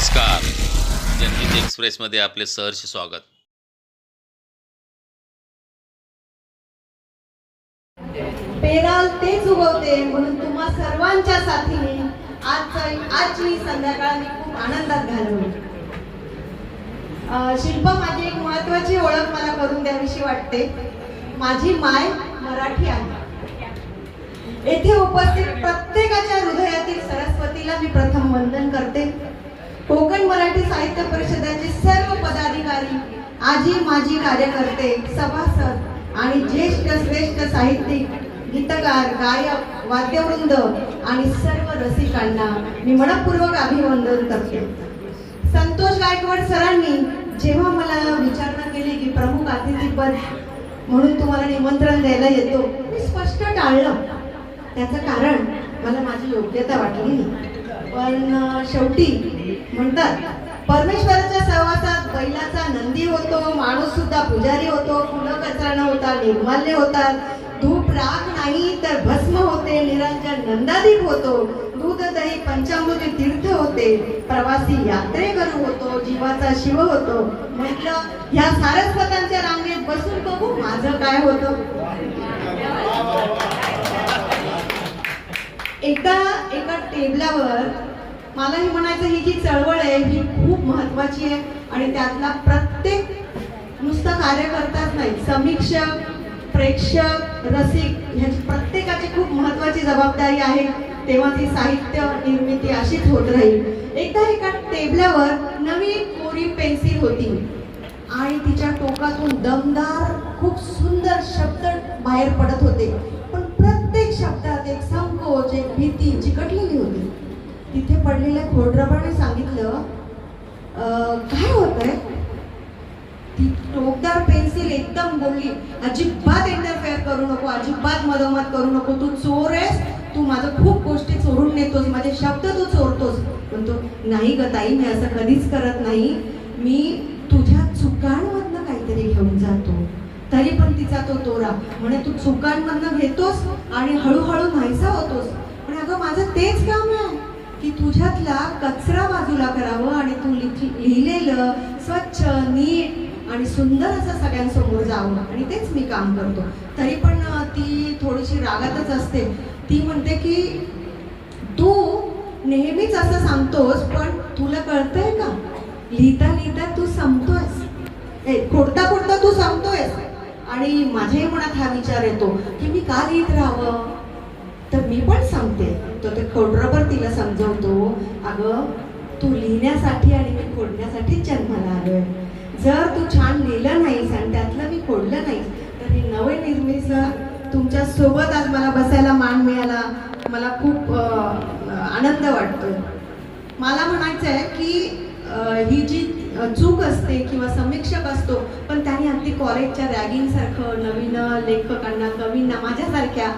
नमस्कार. जनहित एक्सप्रेसमध्ये आपले सहर्ष स्वागत. पेराल तेच उगवते म्हणून तुम्हा सर्वांच्या साथीने आजचा आजची संध्याकाळ मी खूप आनंदात घालवली. शिल्प शिल्पा माझी एक महत्वाची ओळख मला करून द्यावीशी वाटते. माझी माय मराठी आहे. येथे उपस्थित प्रत्येकाच्या हृदयातील सरस्वतीला मी प्रथम वंदन करते. साहित्य परिषदेचे सर्व पदाधिकारी आजी माजी कार्यकर्ते सभासद आणि ज्येष्ठ श्रेष्ठ साहित्यिक गीतकार गायक वाद्यवृंद आणि सर्व रसिकांना मी मनपूर्वक अभिवंदन करते. संतोष गायकवाड सरांनी जेव्हा मला विचारणा केली की प्रमुख अतिथीपद म्हणून तुम्हाला निमंत्रण द्यायला येतो मी स्पष्ट टाळलं. त्याचं कारण मला माझी योग्यता वाटली पण शेवटी म्हणतात परमेश्वराच्या सहवासात बैलाचा नंदी होतो माणूस सुद्धा पुजारी होतो फुलं कचरा न होता निर्माल्य होतात. धूप राख नाही तर भस्म होते निरंजन नंदादीप होतो. दूध दही पंचामृती तीर्थ होते. प्रवासी यात्रेकरू होतो जीवाचा शिव होतो. म्हटलं ह्या सारस्वतांच्या रांगेत बसून बघू माझं काय होतं. एकदा एका टेबलावर मलाही म्हणायचं ही जी चळवळ आहे ही खूप महत्वाची आहे आणि त्यातला प्रत्येक नुसतं कार्यकर्ताच नाही समीक्षक प्रेक्षक रसिक ह्याची प्रत्येकाची खूप महत्वाची जबाबदारी आहे. तेव्हा ती साहित्य निर्मिती अशीच होत राहील. एकदा एका टेबल्यावर नवीन कोरी पेन्सिल होती आणि तिच्या टोकातून दमदार खूप सुंदर शब्द बाहेर पडत होते. पण प्रत्येक शब्दात एक संकोच एक भीती चिकटलेली होती. तिथे पडलेल्या खोडरबाने सांगितलं काय काय होतंय ती टोकदार पेन्सिल एकदम बोलली अजिबात इंटरफेअर करू नको अजिबात मधोमध करू नको तू चोर आहेस तू माझं खूप गोष्टी चोरून नेतोस माझे शब्द तू चोरतोस. म्हणतो नाही ग ताई मी असं कधीच करत नाही मी तुझ्या चुकांमधनं काहीतरी घेऊन जातो तरी पण तिचा तो तोरा. म्हणे तू चुकांमधनं घेतोस आणि हळूहळू नाहीसा होतोस. पण अगं माझं तेच काम आहे तुझ्यातला कचरा बाजूला करावं आणि तू लिखी- लिहिलेलं स्वच्छ नीट आणि सुंदर असं सगळ्यांसमोर जावं. आणि तेच मी काम करतो. तरी पण ती थोडीशी रागातच असते. ती म्हणते की तू नेहमीच असं सांगतोस पण तुला कळतंय का? लिहिता लिहिता तू संपतोयस. ए खोडता खोडता तू संपतोयस. आणि माझ्याही मनात हा विचार येतो की मी का लिहित राहावं? तर मी पण सांगते. तो ते खोडरबर तिला समजवतो. अगं तू लिहिण्यासाठी आणि मी खोडण्यासाठीच जन्माला आलोय. जर तू छान लिहिलं नाहीस आणि त्यातलं मी खोडलं नाही तर हे नवे निर्मितीचा तुमच्यासोबत आज मला बसायला मान मिळाला. मला खूप आनंद वाटतोय. मला म्हणायचं आहे की ही जी चूक असते किंवा समीक्षक असतो पण त्याने अगदी कॉलेजच्या रॅगिंगसारखं नवीन लेखकांना कवींना माझ्यासारख्या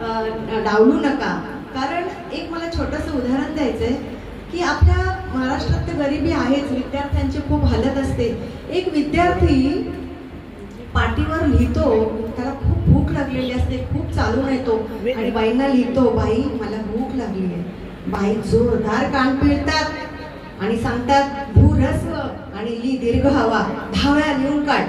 डावलू नका. कारण एक मला छोटंसं उदाहरण द्यायचं आहे की आपल्या महाराष्ट्रात तर गरिबी आहेच विद्यार्थ्यांची खूप हालत असते. एक विद्यार्थी पाठीवर लिहितो त्याला खूप भूक लागलेली असते खूप चालून येतो आणि बाईंना लिहितो बाई मला भूक लागली आहे बाई जोरदार कान पिळतात आणि सांगतात भू रस्व आणि ली दीर्घ हवा धाव्या लिहून काढ.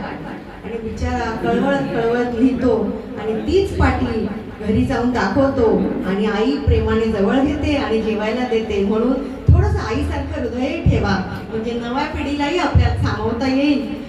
आणि बिचारा कळवळत कळवळत लिहितो. आणि तीच पाटी घरी जाऊन दाखवतो आणि आई प्रेमाने जवळ घेते आणि जेवायला देते. म्हणून थोडस आईसारखं हृदय ठेवा. म्हणजे नव्या पिढीलाही आपल्यात सामावता येईल.